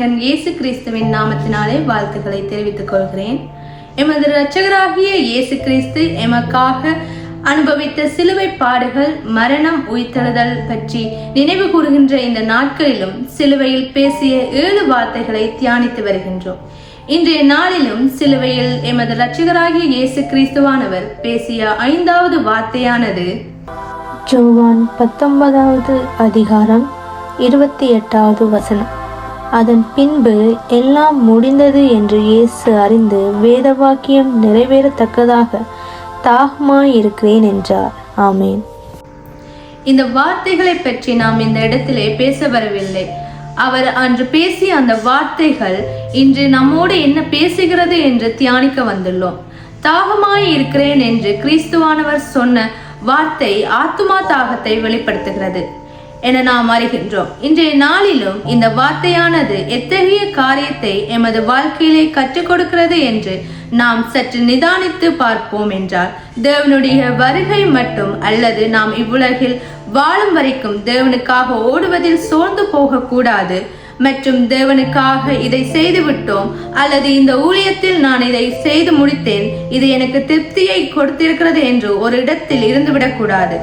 நாயகன் இயேசு கிறிஸ்துவின் நாமத்தினாலே வாழ்த்துக்களை தெரிவித்துக் கொள்கிறேன். எமது இரட்சகராகிய இயேசு கிறிஸ்து எமக்காக அனுபவித்த சிலுவை பாடுகள் மரணம் உயிர்த்தெழுதல் பற்றி நினைவு கூறுகின்ற இந்த நாட்களிலும் சிலுவையில் பேசிய ஏழு வார்த்தைகளை தியானித்து வருகின்றோம். இன்றைய நாளிலும் சிலுவையில் எமது இரட்சகராகிய இயேசு கிறிஸ்துவானவர் பேசிய ஐந்தாவது வார்த்தையானது ஜோவான் பத்தொன்பதாவது அதிகாரம் இருபத்தி எட்டாவது வசனம். அதன் பின்பு எல்லாம் முடிந்தது என்று இயேசு அறிந்து வேதவாக்கியம் நிறைவேறத்தக்கதாக தாகமாயிருக்கிறேன் என்றார். ஆமேன். இந்த வார்த்தைகளை பற்றி நாம் இந்த இடத்திலே பேச வரவில்லை. அவர் அன்று பேசிய அந்த வார்த்தைகள் இன்று நம்மோடு என்ன பேசுகிறது என்று தியானிக்க வந்துள்ளோம். தாகமாய் இருக்கிறேன் என்று கிறிஸ்துவானவர் சொன்ன வார்த்தை ஆத்துமா தாகத்தை வெளிப்படுத்துகிறது. என நாம் அறிகின்றோம். இன்றைய நாளிலும் இந்த வார்த்தையானது எத்தகைய காரியத்தை எமது வாழ்க்கையிலே கற்றுக் கொடுக்கிறது என்று நாம் சற்று நிதானித்து பார்ப்போம் என்றால் தேவனுடைய வருகை மட்டும் அல்லது நாம் இவ்வுலகில் வாழும் வரைக்கும் தேவனுக்காக ஓடுவதில் சோர்ந்து போகக்கூடாது. மற்றும் தேவனுக்காக இதை செய்து விட்டோம் அல்லது இந்த ஊழியத்தில் நான் இதை செய்து முடித்தேன் இது எனக்கு திருப்தியை கொடுத்திருக்கிறது என்று ஒரு இடத்தில் இருந்துவிடக்கூடாது.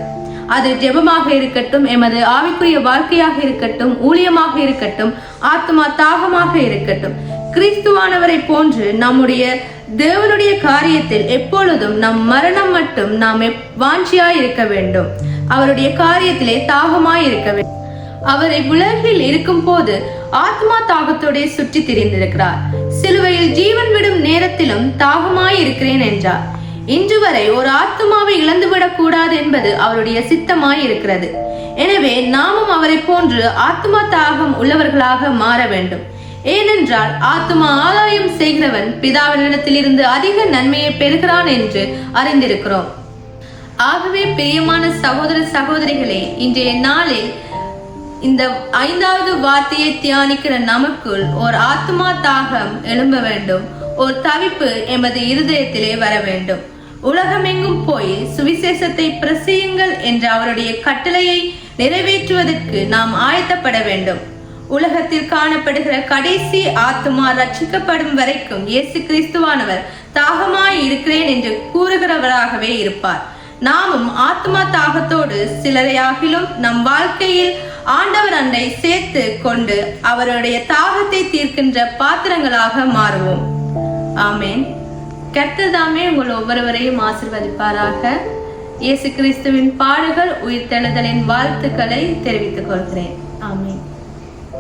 அது ஜெபமாக இருக்கட்டும் எமது ஆவிக்குரிய வாழ்க்கையாக இருக்கட்டும் ஊழியமாக இருக்கட்டும் ஆத்மா தாகமாக இருக்கட்டும். கிறிஸ்துவானவரை போன்று நம்முடைய தேவனுடைய காரியத்தில் எப்பொழுதும் நம் மரணம் மட்டும் நாம் வாஞ்சியாய் இருக்க வேண்டும். அவருடைய காரியத்திலே தாகமாய் இருக்க வேண்டும். அவரை உலகில் இருக்கும் போது ஆத்மா தாகத்தோட சுற்றி திரிந்திருக்கிறார். சிலுவையில் ஜீவன் விடும் நேரத்திலும் தாகமாய் இருக்கிறேன் என்றார். இன்று வரை ஒரு ஆத்மாவை இழந்துவிடக் கூடாது என்பது அவருடைய சித்தமாய் இருக்கிறது எனவே நாமும் அவரை போன்று ஆத்மா தாகம் உள்ளவர்களாக மாற வேண்டும். ஏனென்றால் ஆத்மா ஆதாயம் செய்கிறவன் பிதாவினிடத்திலிருந்து அதிக நன்மையை பெறுகிறான் என்று அறிந்திருக்கிறோம். ஆகவே பிரியமான சகோதர சகோதரிகளே இன்றைய நாளில் இந்த ஐந்தாவது வார்த்தையை தியானிக்கிற நமக்குள் ஒரு ஆத்மா தாகம் எழும்ப வேண்டும். ஒரு தவிப்பு எமது இருதயத்திலே வர வேண்டும். உலகமெங்கும் போய் சுவிசேஷத்தை பிரசியுங்கள் என்ற அவருடைய கட்டளையை நிறைவேற்றுவதற்கு நாம் ஆயத்தப்பட வேண்டும். உலகத்தில் காணப்படுகிற கடைசி ஆத்மா ரட்சிக்கப்படும் வரைக்கும் இயேசு கிறிஸ்துவானவர் தாகமாய் இருக்கிறேன் என்று கூறுகிறவராகவே இருப்பார். நாமும் ஆத்மா தாகத்தோடு சிலரையாகிலும் நம் வாழ்க்கையில் ஆண்டவர் அன்றை சேர்த்து கொண்டு அவருடைய தாகத்தை தீர்க்கின்ற பாத்திரங்களாக மாறுவோம். ஆமேன். கர்த்ததாமே உங்கள் ஒவ்வொருவரையும் ஆசிர்வதிப்பாராக. இயேசு கிறிஸ்துவின் பாடுகள் உயிர்த்தெழுதலின் வாழ்த்துக்களை தெரிவித்துக் கொள்கிறேன். ஆமீன்.